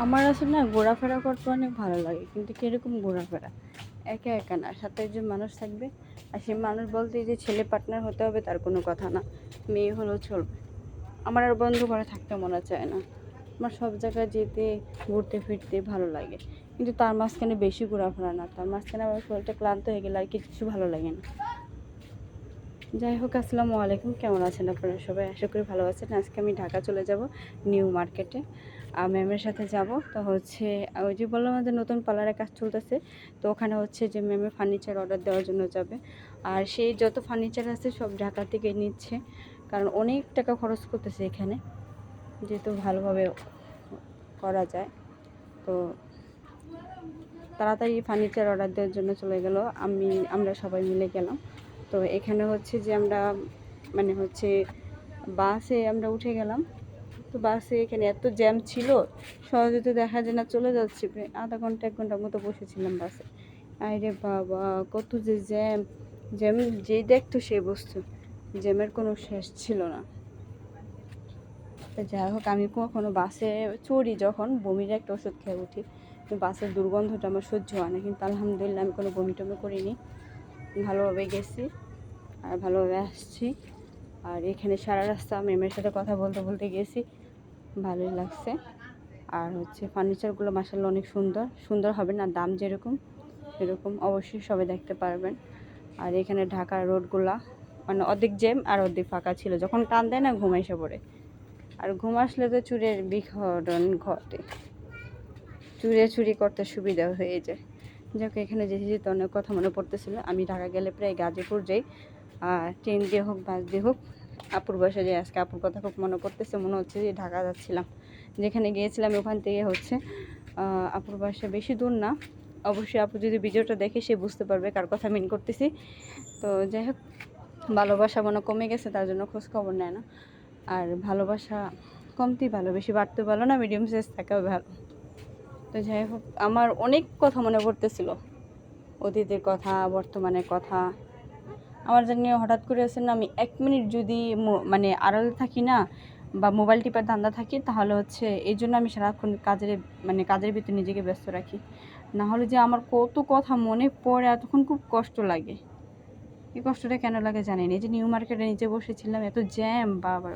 আমার আসলে না ঘোরাফেরা করতে অনেক ভালো লাগে, কিন্তু কীরকম ঘোরাফেরা? একা একা না, সাথে একজন মানুষ থাকবে, আর সেই মানুষ বলতে যে ছেলে পার্টনার হতে হবে তার কোনো কথা না, মেয়ে হলেও চলবে। আমার আর বন্ধু করে থাকতে মনে চায় না। আমার সব জায়গায় যেতে, ঘুরতে, ফিরতে ভালো লাগে, কিন্তু তার মাঝখানে বেশি ঘোরাফেরা না, তার মাঝখানে আমার শরীরটা ক্লান্ত হয়ে গেলে আর কিছু ভালো লাগে না। যাই হোক, আসসালামু আলাইকুম, কেমন আছেন আপনারা সবাই? আশা করি ভালো আছেন। আজকে আমি ঢাকা চলে যাব নিউ মার্কেটে। ম্যামের সাথে যাব। তো হচ্ছে ওই যে বললাম আমাদের নতুন পার্লারের কাজ চলতেছে। তো ওখানে হচ্ছে যে ম্যামে ফার্নিচার অর্ডার দেওয়ার জন্য যাবে। আর সেই যত ফার্নিচার আছে সব ঢাকা থেকে নিচ্ছে। কারণ অনেক টাকা খরচ করতেছে এখানে। যেহেতু ভালোভাবে করা যায়। তো তাড়াতাড়ি ফার্নিচার অর্ডার দেওয়ার জন্য চলে গেল। আমি, আমরা সবাই মিলে গেলাম। তো এখানে হচ্ছে যে আমরা মানে হচ্ছে বাসে আমরা উঠে গেলাম। তো বাসে এখানে এত জ্যাম ছিল, সহজে তো দেখা যায় না, চলে যাচ্ছে। আধা ঘণ্টা, এক ঘণ্টার মতো বসেছিলাম বাসে। আরে বাবা, কত যে জ্যাম। জ্যাম, যেই দেখতো সেই বস্তু। জ্যামের কোনো শেষ ছিল না। যাই হোক, আমি কখনো বাসে চড়ি যখন বমির একটা ওষুধ খেয়ে উঠি। বাসের দুর্গন্ধটা আমার সহ্য হয় না। কিন্তু আলহামদুলিল্লাহ আমি কোনো বমি টমি করিনি। ভালোভাবে গেছি আর ভালোভাবে আসছি। আর এখানে সারা রাস্তা ম্যামের সাথে কথা বলতে বলতে গেছি। ভালোই লাগছে। আর হচ্ছে ফার্নিচারগুলো মাসাল্লাহ অনেক সুন্দর। সুন্দর হবে না, দাম যেরকম সেরকম অবশ্যই সবাই দেখতে পারবেন। আর এখানে ঢাকার রোডগুলা মানে অর্ধেক জ্যাম আর অর্ধেক ফাঁকা ছিল। যখন টান দেয় না, ঘুম এসে পড়ে। আর ঘুম আসলে তো চুরের বিঘটন ঘটে। চুরে চুরি করতে সুবিধা হয়ে যায়। যাক, এখানে যেতে যেতে অনেক কথা মনে পড়তেছিল। আমি ঢাকা গেলে প্রায় গাজীপুর যাই। ট্রেন দিয়ে হোক, বাস দিয়ে হোক, আপুর বসে যাই আজকে আপুর কথা খুব মনে পড়তেছে, মনে হচ্ছে যে ঢাকা যাচ্ছিলাম। যেখানে গিয়েছিলাম ওখান থেকে হচ্ছে আপুর বাসা বেশি দূর না। অবশ্যই আপু যদি ভিডিওটা দেখে সে বুঝতে পারবে কার কথা মিন করতেছি। তো যাই হোক, ভালোবাসা মনে কমে গেছে, তার জন্য খোঁজ খবর নেয় না। আর ভালোবাসা কমতেই ভালো, বেশি বাড়তে ভালো না মিডিয়াম সাইজ থাকাও ভালো। তো যাই হোক, আমার অনেক কথা মনে পড়তেছিল। অতীতের কথা, বর্তমানের কথা আমার জানি হঠাৎ করে আছে না, আমি এক মিনিট যদি মানে আড়ালে থাকি না বা মোবাইল টিপার ধান্দা থাকি, তাহলে হচ্ছে এই জন্য আমি সারাক্ষণ কাজের মানে কাজের ভিতরে নিজেকে ব্যস্ত রাখি। না হলে যে আমার কত কথা মনে পড়ে, এতক্ষণ খুব কষ্ট লাগে। এই কষ্টটা কেন লাগে জানি না। এই যে নিউ মার্কেটে নিচে বসেছিলাম, এত জ্যাম বাবা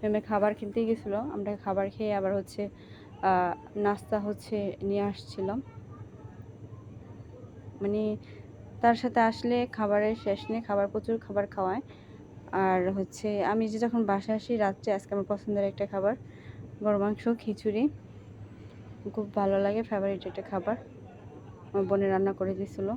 ম্যামে খাবার কিনতে গেছিল, আমরা খাবার খেয়ে আবার হচ্ছে নাস্তা হচ্ছে নিয়ে আসছিলাম। মানে তার সাথে আসলে খাবারের শেষ নেই, খাবার প্রচুর খাবার খাওয়ায়। আর হচ্ছে আমি যে যখন বাসায় আসি রাত্রে, আজকে আমার পছন্দের একটা খাবার গরু মাংস, খিচুড়ি। খুব ভালো লাগে ফেভারিট একটা খাবার। আমার বোনে রান্না করে দিয়েছিলো।